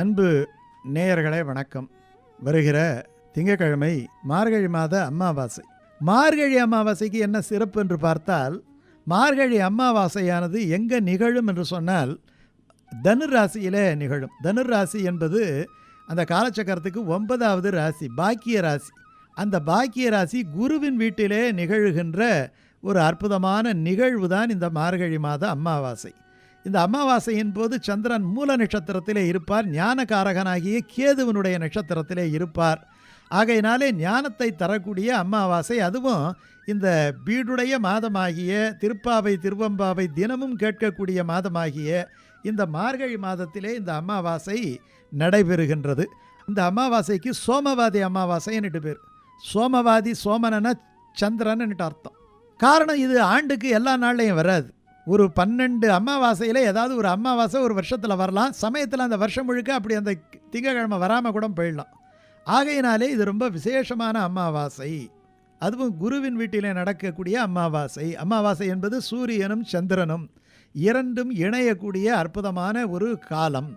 அன்பு நேயர்களே வணக்கம். வருகிற திங்கட்கிழமை மார்கழி மாத அமாவாசை. மார்கழி அமாவாசைக்கு என்ன சிறப்பு என்று பார்த்தால் மார்கழி அமாவாசையானது எங்கே நிகழும் என்று சொன்னால் தனுர் ராசியிலே நிகழும். தனுர் ராசி என்பது அந்த காலச்சக்கரத்துக்கு ஒன்பதாவது ராசி பாக்கிய ராசி. அந்த பாக்கிய ராசி குருவின் வீட்டிலே நிகழ்கின்ற ஒரு அற்புதமான நிகழ்வு தான் இந்த மார்கழி மாத அமாவாசை. இந்த அமாவாசையின் போது சந்திரன் மூல நட்சத்திரத்திலே இருப்பார். ஞானகாரகனாகிய கேதுவனுடைய நட்சத்திரத்திலே இருப்பார். ஆகையினாலே ஞானத்தை தரக்கூடிய அமாவாசை அதுவும் இந்த வீடுடைய மாதமாகிய திருப்பாவை திருவம்பாவை தினமும் கேட்கக்கூடிய மாதமாகிய இந்த மார்கழி மாதத்திலே இந்த அமாவாசை நடைபெறுகின்றது. இந்த அமாவாசைக்கு சோமவாதி அமாவாசைன்னுட்டு பேர். சோமவாதி சோமனன சந்திரன்னுட்டு அர்த்தம். காரணம் இது ஆண்டுக்கு எல்லா நாள்லையும் வராது. ஒரு பன்னெண்டு அமாவாசையில் ஏதாவது ஒரு அமாவாசை ஒரு வருஷத்தில் வரலாம். சமயத்தில் அந்த வருஷம் முழுக்க அப்படி அந்த திங்கக்கிழமை வராமல் கூட போயிடலாம். ஆகையினாலே இது ரொம்ப விசேஷமான அமாவாசை. அதுவும் குருவின் வீட்டிலே நடக்கக்கூடிய அமாவாசை. அமாவாசை என்பது சூரியனும் சந்திரனும் இரண்டும் இணையக்கூடிய அற்புதமான ஒரு காலம்.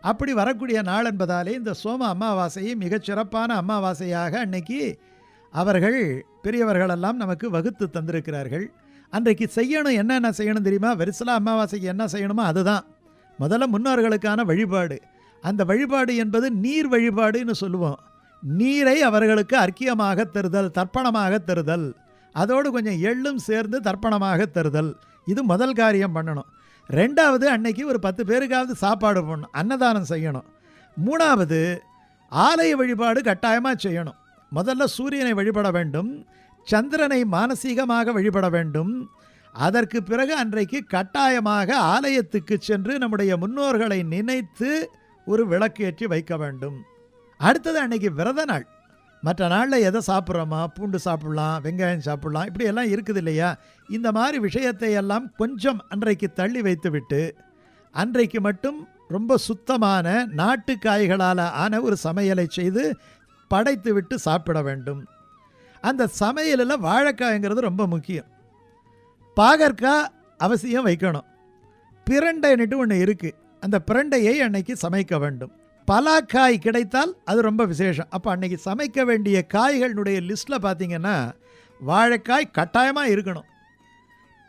அப்படி வரக்கூடிய நாள் என்பதாலே இந்த சோம அமாவாசையை மிகச்சிறப்பான அமாவாசையாக அன்னைக்கு அவர்கள் பெரியவர்களெல்லாம் நமக்கு வகுத்து தந்திருக்கிறார்கள். அன்றைக்கு செய்யணும் என்னென்ன செய்யணும் தெரியுமா? வெரிசலா அமாவாசைக்கு என்ன செய்யணுமோ அதுதான். முதல்ல முன்னோர்களுக்கான வழிபாடு. அந்த வழிபாடு என்பது நீர் வழிபாடுன்னு சொல்லுவோம். நீரை அவர்களுக்கு அர்க்கியமாக தருதல் தர்ப்பணமாக தருதல். அதோடு கொஞ்சம் எள்ளும் சேர்ந்து தர்ப்பணமாக தருதல். இது முதல் காரியம் பண்ணணும். ரெண்டாவது அன்னைக்கு ஒரு பத்து பேருக்காவது சாப்பாடு போடணும். அன்னதானம் செய்யணும். மூணாவது ஆலய வழிபாடு கட்டாயமாக செய்யணும். முதல்ல சூரியனை வழிபட வேண்டும். சந்திரனை மானசீகமாக வழிபட வேண்டும். அதற்கு பிறகு அன்றைக்கு கட்டாயமாக ஆலயத்துக்கு சென்று நம்முடைய முன்னோர்களை நினைத்து ஒரு விளக்கேற்றி வைக்க வேண்டும். அடுத்தது அன்னைக்கு விரத நாள். மற்ற நாளில் எதை சாப்பிட்றோமா? பூண்டு சாப்பிட்லாம் வெங்காயம் சாப்பிட்லாம் இப்படி எல்லாம் இருக்குது இல்லையா? இந்த மாதிரி விஷயத்தை எல்லாம் கொஞ்சம் அன்றைக்கு தள்ளி வைத்துவிட்டு அன்றைக்கு மட்டும் ரொம்ப சுத்தமான நாட்டு காய்களால் ஆன ஒரு சமையலை செய்து படைத்து விட்டு சாப்பிட வேண்டும். அந்த சமையலில் வாழைக்காய்ங்கிறது ரொம்ப முக்கியம். பாகற்காய் அவசியம் வைக்கணும். பிரண்டைன்னுட்டு ஒன்று இருக்குது அந்த பிரண்டையை அன்னைக்கு சமைக்க வேண்டும். பலாக்காய் கிடைத்தால் அது ரொம்ப விசேஷம். அப்போ அன்னைக்கு சமைக்க வேண்டிய காய்களினுடைய லிஸ்ட்டில் பார்த்தீங்கன்னா வாழைக்காய் கட்டாயமாக இருக்கணும்.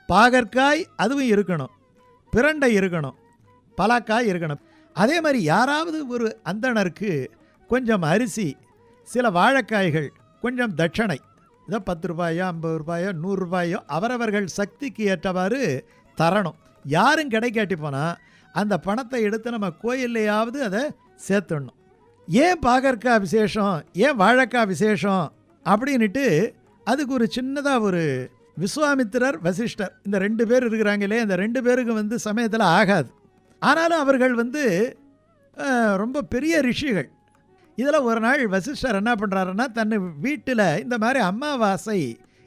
பாகற்காய் அதுவும் இருக்கணும். பிரண்டை இருக்கணும். பலாக்காய் இருக்கணும். அதே மாதிரி யாராவது ஒரு அந்தணருக்கு கொஞ்சம் அரிசி சில வாழைக்காய்கள் கொஞ்சம் தட்சணை. இதை பத்து ரூபாயோ ஐம்பது ரூபாயோ நூறுரூபாயோ அவரவர்கள் சக்திக்கு ஏற்றவாறு தரணும். யாரும் கிடைக்காட்டி போனால் அந்த பணத்தை எடுத்து நம்ம கோயில்லையாவது அதை சேர்த்துடணும். ஏன் பாகற்காய் விசேஷம்? ஏன் வாழைக்காய் விசேஷம்? அப்படின்ட்டு அதுக்கு ஒரு சின்னதாக ஒரு விஸ்வாமித்திரர் வசிஷ்டர். இந்த ரெண்டு பேர் இருக்கிறாங்களே இந்த ரெண்டு பேருக்கு வந்து சமயத்தில் ஆகாது. ஆனாலும் அவர்கள் வந்து ரொம்ப பெரிய ரிஷிகள். இதில் ஒரு நாள் வசிஷ்டர் என்ன பண்ணுறாருன்னா தன் வீட்டில் இந்த மாதிரி அமாவாசை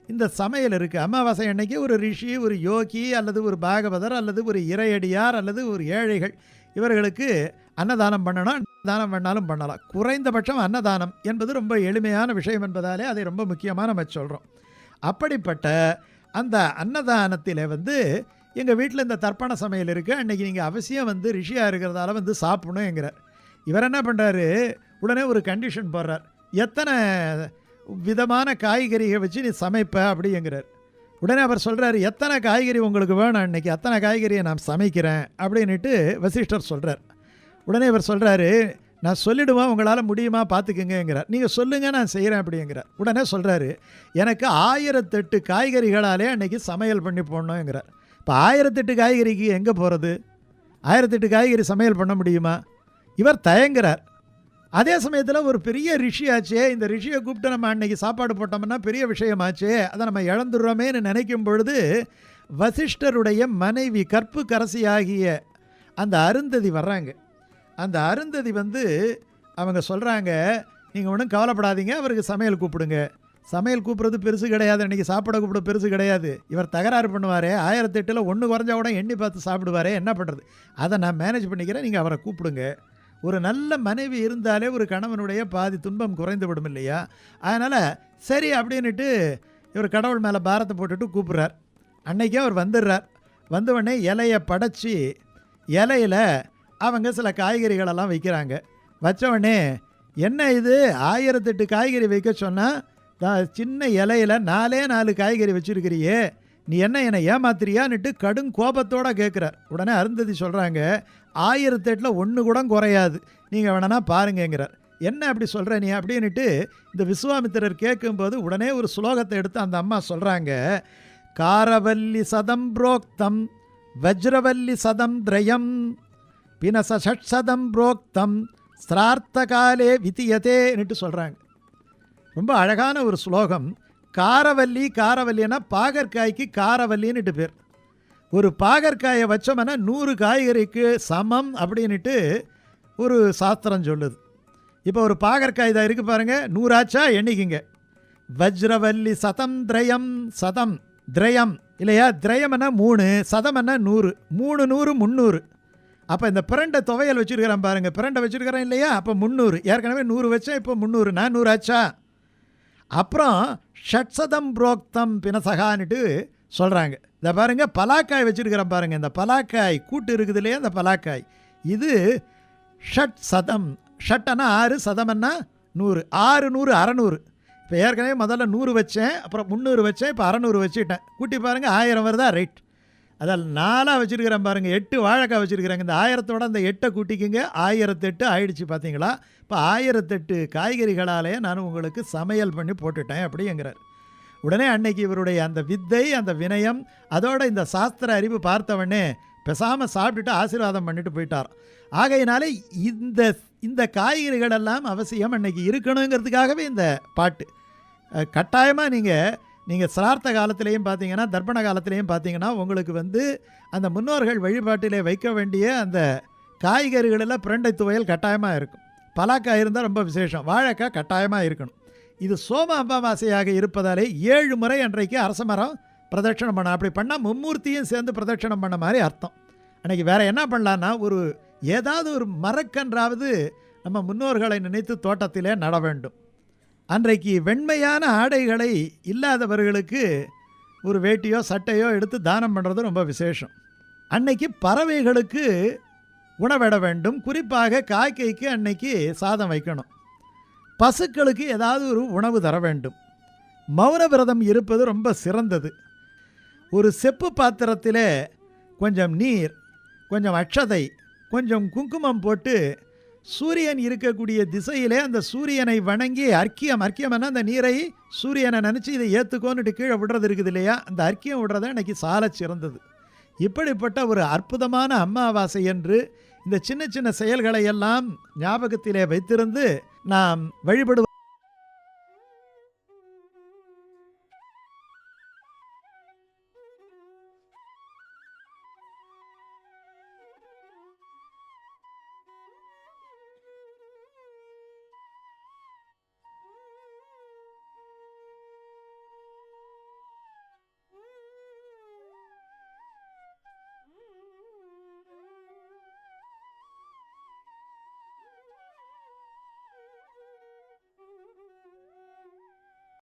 இந்த சமையல் இருக்குது அமாவாசை அன்னைக்கு ஒரு ரிஷி ஒரு யோகி அல்லது ஒரு பாகவதர் அல்லது ஒரு இறையடியார் அல்லது ஒரு ஏழைகள் இவர்களுக்கு அன்னதானம் பண்ணணும். தானம் பண்ணாலும் பண்ணலாம். குறைந்தபட்சம் அன்னதானம் என்பது ரொம்ப எளிமையான விஷயம் என்பதாலே அதை ரொம்ப முக்கியமாக நம்ம சொல்கிறோம் அப்படிப்பட்ட அந்த அன்னதானத்தில் வந்து எங்கள் வீட்டில் இந்த தர்ப்பண சமையல் இருக்குது அன்றைக்கி நீங்கள் அவசியம் வந்து ரிஷியாக இருக்கிறதால வந்து சாப்பிடணுங்கிறார் இவர் என்ன பண்ணுறாரு உடனே ஒரு கண்டிஷன் போடுறார். எத்தனை விதமான காய்கறிகள் வச்சு நீ சமைப்ப அப்படிங்கிறார். உடனே அவர் சொல்கிறார் எத்தனை காய்கறி உங்களுக்கு வேணும் இன்றைக்கி அத்தனை காய்கறியை நான் சமைக்கிறேன் அப்படின்னுட்டு வசிஷ்டர் சொல்கிறார் உடனே இவர் சொல்கிறாரு நான் சொல்லிவிடுவேன் உங்களால் முடியுமா? பார்த்துக்குங்கிறார் நீங்கள் சொல்லுங்கள் நான் செய்கிறேன் அப்படிங்கிறார். உடனே சொல்கிறாரு எனக்கு ஆயிரத்தெட்டு காய்கறிகளாலே அன்னைக்கு சமையல் பண்ணி போடணுங்கிறார். இப்போ ஆயிரத்தெட்டு காய்கறிக்கு எங்கே போகிறது ஆயிரத்தெட்டு காய்கறி சமையல் பண்ண முடியுமா? இவர் தயங்குறார். அதே சமயத்தில் ஒரு பெரிய ரிஷியாச்சே இந்த ரிஷியை கூப்பிட்டு நம்ம அன்னைக்கு சாப்பாடு போட்டோம்னா பெரிய விஷயமாச்சே அதை நம்ம இழந்துடுறோமேன்னு நினைக்கும் பொழுது வசிஷ்டருடைய மனைவி கற்பு கரசியாகிய அந்த அருந்ததி வர்றாங்க. அந்த அருந்ததி வந்து அவங்க சொல்கிறாங்க நீங்கள் ஒன்றும் கவலைப்படாதீங்க அவருக்கு சமையல் கூப்பிடுங்க. சமையல் கூப்பிட்றது பெருசு கிடையாது அன்றைக்கி சாப்பிட கூப்பிட பெருசு கிடையாது. இவர் தகராறு பண்ணுவார் ஆயிரத்தெட்டில் ஒன்று குறைஞ்சா கூட எண்ணி பார்த்து சாப்பிடுவார் என்ன பண்ணுறது அதை நான் மேனேஜ் பண்ணிக்கிறேன் நீங்கள் அவரை கூப்பிடுங்க. ஒரு நல்ல மனைவி இருந்தாலே ஒரு கணவனுடைய பாதி துன்பம் குறைந்து விடும் இல்லையா? அதனால் சரி அப்படின்னுட்டு இவர் கடவுள் மேலே பாரத்தை போட்டுட்டு கூப்பிட்றார். அன்னைக்கே அவர் வந்துடுறார். வந்தவுடனே இலையை படைச்சி இலையில அவங்க சில காய்கறிகளெல்லாம் வைக்கிறாங்க. வச்சவொடனே என்ன இது? ஆயிரத்தெட்டு காய்கறி வைக்க சொன்னால் சின்ன இலையில நாலே நாலு காய்கறி வச்சுருக்கிறியே. நீ என்ன என்னை ஏமாத்துறியான்னுட்டு கடும் கோபத்தோடு கேட்குறார் உடனே அருந்ததி சொல்கிறாங்க ஆயிரத்தெட்டில் ஒன்று கூட குறையாது. நீங்கள் வேணா பாருங்கங்கிறார். என்ன அப்படி சொல்கிற நீ? அப்படின்னுட்டு இந்த விஸ்வாமித்திரர் கேட்கும்போது உடனே ஒரு ஸ்லோகத்தை எடுத்து அந்த அம்மா சொல்கிறாங்க காரவல்லி சதம் புரோக்தம் வஜ்ரவல்லி சதம் திரயம் பினசஷட்சதம் புரோக்தம் ஸ்ரார்த்த காலே வித்தியதேன்னுட்டு சொல்கிறாங்க ரொம்ப அழகான ஒரு ஸ்லோகம் காரவல்லி காரவல்லின்னா பாகற்காய்க்கு காரவல்லின்னுட்டு பேர். ஒரு பாகற்காயை வச்சோம்னா நூறு காய்கறிக்கு சமம் அப்படின்னுட்டு ஒரு சாஸ்திரம் சொல்லுது. இப்போ ஒரு பாகற்காய் தான் இருக்குது பாருங்கள் நூறாச்சா எண்ணிக்கிங்க. வஜ்ரவல்லி சதம் திரயம் சதம் திரயம். இல்லையா? திரயம்னா மூணு சதம்னா நூறு. மூணு நூறு முந்நூறு அப்போ இந்த பிரண்டை துவையல் வச்சுருக்கிறேன் பாருங்கள் பிரண்டை வச்சுருக்கிறேன் இல்லையா? அப்போ முந்நூறு ஏற்கனவே நூறு வச்சேன் இப்போ முந்நூறு நான் நூறாச்சா? அப்புறம் ஷட்சதம் புரோக்தம் பினசகான்னுட்டு சொல்கிறாங்க இதை பாருங்கள் பலாக்காய் வச்சுருக்கிறேன் பாருங்கள் இந்த பலாக்காய் கூட்டு இருக்குது இல்லையா இந்த பலாக்காய். இது ஷட் சதம் ஷட்டனா ஆறு சதம்னா நூறு ஆறு நூறு அறநூறு. இப்போ ஏற்கனவே முதல்ல நூறு வச்சேன் அப்புறம் முந்நூறு வச்சேன் இப்போ அறநூறு வச்சுட்டேன் கூட்டி பாருங்கள் ஆயிரம் வருதா ரைட் அதில் நாலாக வச்சுருக்கிறேன் பாருங்கள் எட்டு வாழைக்காய் வச்சுருக்கிறாங்க. இந்த ஆயிரத்தோட அந்த எட்டை கூட்டிக்கிங்க ஆயிரத்தெட்டு ஆயிடுச்சு பார்த்தீங்களா இப்போ ஆயிரத்தெட்டு காய்கறிகளாலே நான் உங்களுக்கு சமையல் பண்ணி போட்டுட்டேன் அப்படிங்கிறார். உடனே அன்னைக்கு இவருடைய அந்த வித்தை அந்த வினயம் அதோட இந்த சாஸ்திர அறிவு பார்த்தவொடனே பேசாமல் சாப்பிட்டுட்டு ஆசீர்வாதம் பண்ணிட்டு போயிட்டார். ஆகையினாலே இந்த இந்த காய்கறிகள் எல்லாம் அவசியம் அன்னைக்கு இருக்கணுங்கிறதுக்காகவே இந்த பாட்டு. கட்டாயமாக நீங்கள் நீங்கள் சிரார்த்த காலத்திலையும் பார்த்தீங்கன்னா தர்ப்பண காலத்திலையும் பார்த்தீங்கன்னா உங்களுக்கு வந்து அந்த முன்னோர்கள் வழிபாட்டிலே வைக்க வேண்டிய அந்த காய்கறிகளில் பிரண்டை துவையல் கட்டாயமாக இருக்கும். பலாக்காய் இருந்தால் ரொம்ப விசேஷம். வாழைக்காய் கட்டாயமாக இருக்கணும். இது சோம அம்பாவாசையாக இருப்பதாலே ஏழு முறை அன்றைக்கு அரச மரம் பிரதட்சணம் பண்ண அப்படி பண்ணால் மும்மூர்த்தியும் சேர்ந்து பிரதட்சணம் பண்ண மாதிரி அர்த்தம். அன்றைக்கி வேறு என்ன பண்ணலான்னா ஒரு ஏதாவது ஒரு மரக்கன்றாவது நம்ம முன்னோர்களை நினைத்து தோட்டத்திலே நட வேண்டும். அன்றைக்கு வெண்மையான ஆடைகளை இல்லாதவர்களுக்கு ஒரு வேட்டியோ சட்டையோ எடுத்து தானம் பண்ணுறது ரொம்ப விசேஷம். அன்னைக்கு பறவைகளுக்கு உணவிட வேண்டும். குறிப்பாக காக்கைக்கு அன்னைக்கு சாதம் வைக்கணும். பசுக்களுக்கு ஏதாவது ஒரு உணவு தர வேண்டும். மௌன விரதம் இருப்பது ரொம்ப சிறந்தது. ஒரு செப்பு பாத்திரத்தில் கொஞ்சம் நீர் கொஞ்சம் அக்ஷதை கொஞ்சம் குங்குமம் போட்டு சூரியன் இருக்கக்கூடிய திசையிலே அந்த சூரியனை வணங்கி அர்க்கியம் அர்க்கியம்னா அந்த நீரை சூரியனை நினச்சி இதை ஏற்றுக்கோன்னுட்டு கீழே விடுறது இருக்குது இல்லையா? அந்த அர்க்கியம் விடுறத இன்றைக்கி சால சிறந்தது. இப்படிப்பட்ட ஒரு அற்புதமான அம்மாவாசை என்று இந்த சின்ன சின்ன செயல்களை எல்லாம் ஞாபகத்திலே வைத்திருந்து நாம் வழிபடுவோம்